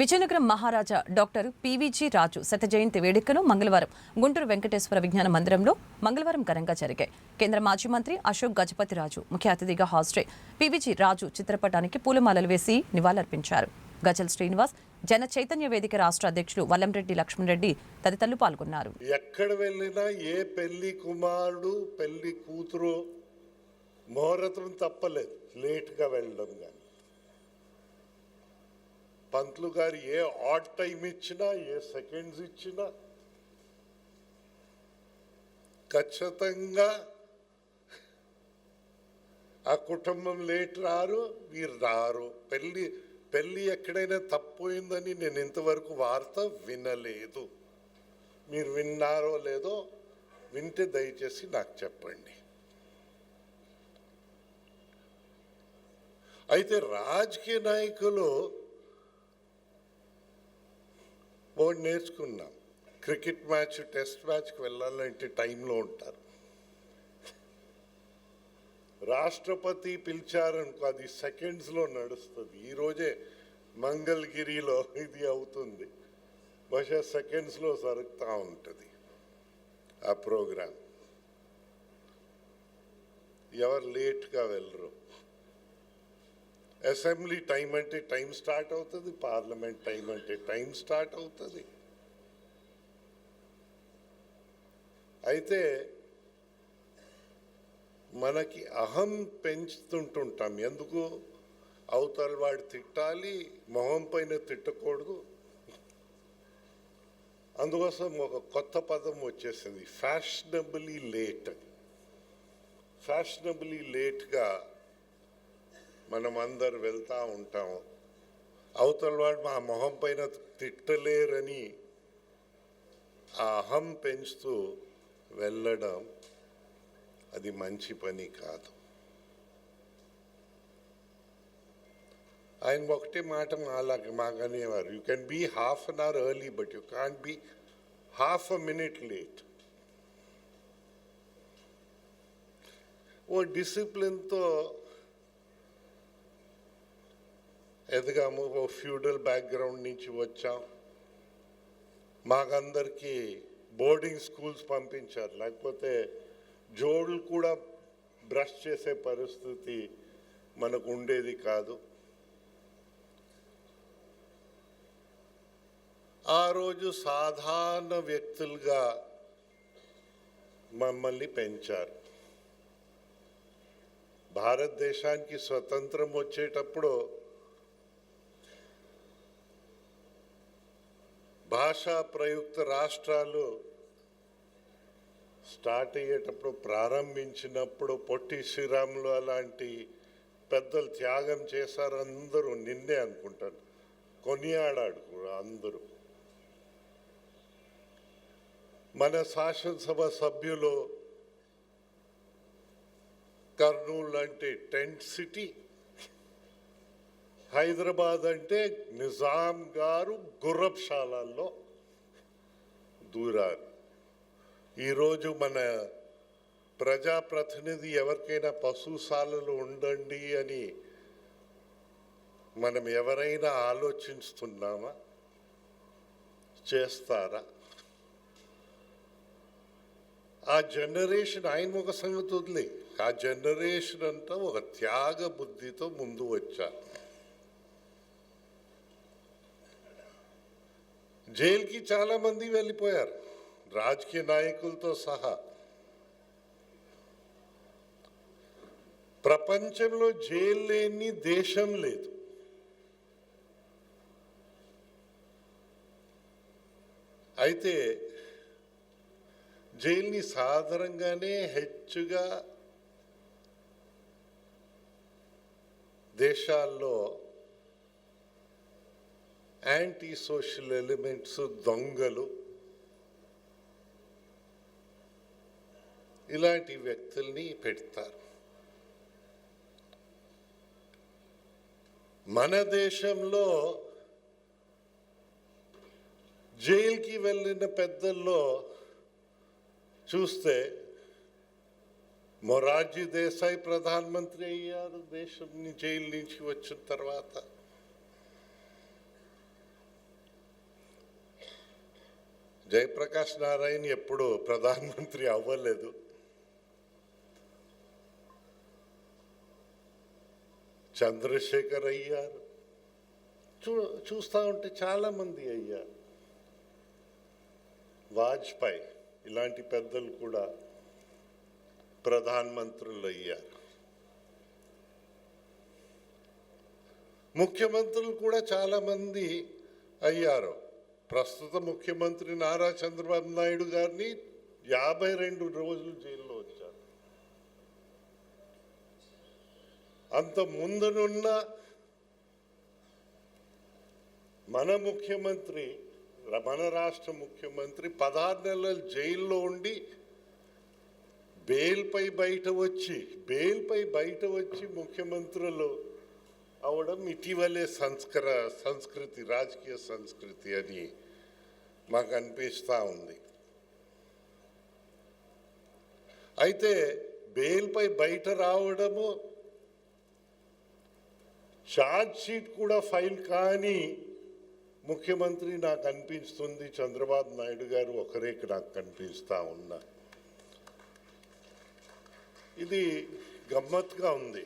విజయనగరం మహారాజా doctor PVG రాజు శత జయంతి వేడుకలు మంగళవారం గుంటూరు వెంకటేశ్వర విజ్ఞాన మందిరంలో మంగళవారం ఘనంగా జరిగాయి. కేంద్ర మాజీ మంత్రి అశోక్ గజపతి రాజు ముఖ్య అతిథిగా హాజరై పీవీజీ రాజు చిత్రపటానికి పూలమాలలు వేసి నివాళులర్పించారు. గజల్ శ్రీనివాస్ జన చైతన్య వేదిక రాష్ట్ర అధ్యక్షులు వల్లంరెడ్డి లక్ష్మణ్ రెడ్డి తదితరులు పాల్గొన్నారు. ఎక్కడ వెళ్ళినా ఏ పెళ్ళి కుమారుడు పెళ్ళి కూతురు ముహూర్తం తప్పలేదు. లేట్గా వెళ్ళడం కానీ పంతులు గారు ఏ ఆడ్ టైం ఇచ్చినా ఏ సెకండ్స్ ఇచ్చినా ఖచ్చితంగా ఆ కుటుంబం లేట్ రారు వీరు రారు. పెళ్ళి పెళ్ళి ఎక్కడైనా తప్పోయిందని నేను ఇంతవరకు వార్త వినలేదు. మీరు విన్నారో లేదో వింటే దయచేసి నాకు చెప్పండి. అయితే రాజకీయ నాయకులు బోర్డు నేర్చుకున్నాం. క్రికెట్ మ్యాచ్ టెస్ట్ మ్యాచ్కి వెళ్ళాలంటే టైంలో ఉంటారు. రాష్ట్రపతి పిలిచారనుకో అది సెకండ్స్లో నడుస్తుంది. ఈరోజే మంగళగిరిలో ఇది అవుతుంది. బహుశా సెకండ్స్లో సరుగుతూ ఉంటుంది ఆ ప్రోగ్రాం ఎవరు లేట్గా వెళ్ళరు. అసెంబ్లీ టైం అంటే టైం స్టార్ట్ అవుతుంది పార్లమెంట్ టైం అంటే టైం స్టార్ట్ అవుతుంది. అయితే మనకి అహం పెంచుతుంటుంటాం. ఎందుకు? అవతల వాడు తిట్టాలి మొహం పైన తిట్టకూడదు. అందుకోసం ఒక కొత్త పదం వచ్చేసింది ఫ్యాషనబులీ లేట్ ఫ్యాషనబులీ లేట్గా మనం అందరు వెళ్తూ ఉంటాం. అవతల వాడు మా మొహం పైన తిట్టలేరని ఆ అహం పెంచుతూ వెళ్ళడం అది మంచి పని కాదు. ఆయన ఒకటే మాట మాలాగ మాకనేవారు you can be half an hour early but you can't be half a minute late ఓ డిసిప్లిన్తో ఎదగాము. ఓ ఫ్యూడల్ బ్యాక్గ్రౌండ్ నుంచి వచ్చాం. మాకందరికీ బోర్డింగ్ స్కూల్స్ పంపించారు. లేకపోతే జోడులు కూడా బ్రష్ చేసే పరిస్థితి మనకు ఉండేది కాదు. ఆ రోజు సాధారణ వ్యక్తులుగా మమ్మల్ని పెంచారు. భారతదేశానికి స్వతంత్రం వచ్చేటప్పుడు భాషా ప్రయుక్త రాష్ట్రాలు స్టార్ట్ అయ్యేటప్పుడు ప్రారంభించినప్పుడు పొట్టి శ్రీరాములు అలాంటి పెద్దలు త్యాగం చేశారు అందరూ నిన్నే అనుకుంటాను. కొనియాడాడు కూడా అందరూ. మన శాసనసభ సభ్యులు కర్నూలు అంటే టెంట్ సిటీ హైదరాబాద్ అంటే నిజాం గారు గుర్రప్శాలల్లో దూరారు. ఈరోజు మన ప్రజాప్రతినిధి ఎవరికైనా పశుశాలలు ఉండండి అని మనం ఎవరైనా ఆలోచిస్తున్నామా? చేస్తారా? ఆ జనరేషన్ ఆయన ఒక సంగతి వదిలే. ఆ జనరేషన్ అంతా ఒక త్యాగ బుద్ధితో ముందు వచ్చారు. జైలుకి చాలా మంది వెళ్ళిపోయారు. రాజకీయ నాయకులతో సహా. ప్రపంచంలో జైలు లేని దేశం లేదు. అయితే జైల్ని సాధారణంగానే హెచ్చుగా దేశాల్లో యాంటీ సోషల్ ఎలిమెంట్స్ దొంగలు. ఇలాంటి వ్యక్తుల్ని పెడతారు. మన దేశంలో జైలుకి వెళ్ళిన పెద్దల్లో చూస్తే మొరార్జీ దేశాయ్ ప్రధానమంత్రి అయ్యారు దేశం ని- జైలు నుంచి వచ్చిన తర్వాత. జయప్రకాష్ నారాయణ ఎప్పుడు ప్రధానమంత్రి అవ్వలేదు. చంద్రశేఖర్ అయ్యారు. చూ చూస్తూ ఉంటే చాలామంది అయ్యారు. వాజ్పేయి ఇలాంటి పెద్దలు కూడా ప్రధానమంత్రులు అయ్యారు. ముఖ్యమంత్రులు కూడా చాలామంది అయ్యారు. ప్రస్తుత ముఖ్యమంత్రి నారా చంద్రబాబు నాయుడు గారిని యాభై రెండు రోజులు జైల్లో వచ్చారు అంత ముందునున్న మన ముఖ్యమంత్రి మన రాష్ట్ర ముఖ్యమంత్రి పదహారు నెలలు జైల్లో ఉండి బెయిల్పై బయట వచ్చి బెయిల్పై బయట వచ్చి ముఖ్యమంత్రులు అవడం ఇటీవలే సంస్కర సంస్కృతి రాజకీయ సంస్కృతి అని మాకు అనిపిస్తూ ఉంది అయితే బెయిల్పై బయట రావడము ఛార్జ్ షీట్ కూడా ఫైల్ కాని ముఖ్యమంత్రి నాకు అనిపిస్తుంది చంద్రబాబు నాయుడు గారు ఒకరే నాకు కనిపిస్తూ ఉన్నా ఇది గమ్మత్గా ఉంది